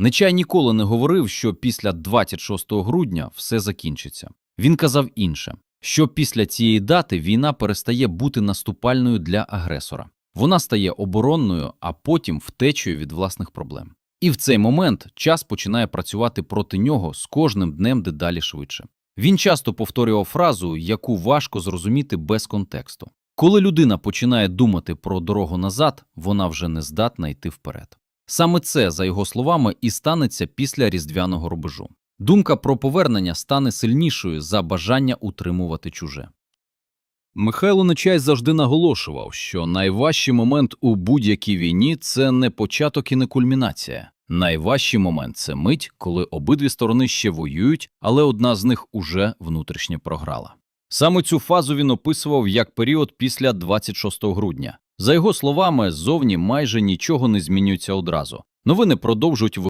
Нечай ніколи не говорив, що після 26 грудня все закінчиться. Він казав інше, що після цієї дати війна перестає бути наступальною для агресора. Вона стає оборонною, а потім втечею від власних проблем. І в цей момент час починає працювати проти нього з кожним днем дедалі швидше. Він часто повторював фразу, яку важко зрозуміти без контексту. Коли людина починає думати про дорогу назад, вона вже не здатна йти вперед. Саме це, за його словами, і станеться після різдвяного рубежу. Думка про повернення стане сильнішою за бажання утримувати чуже. Михайло Нечай завжди наголошував, що найважчий момент у будь-якій війні це не початок і не кульмінація. Найважчий момент це мить, коли обидві сторони ще воюють, але одна з них уже внутрішньо програла. Саме цю фазу він описував як період після 26 грудня. За його словами, зовні майже нічого не змінюється одразу. Новини продовжують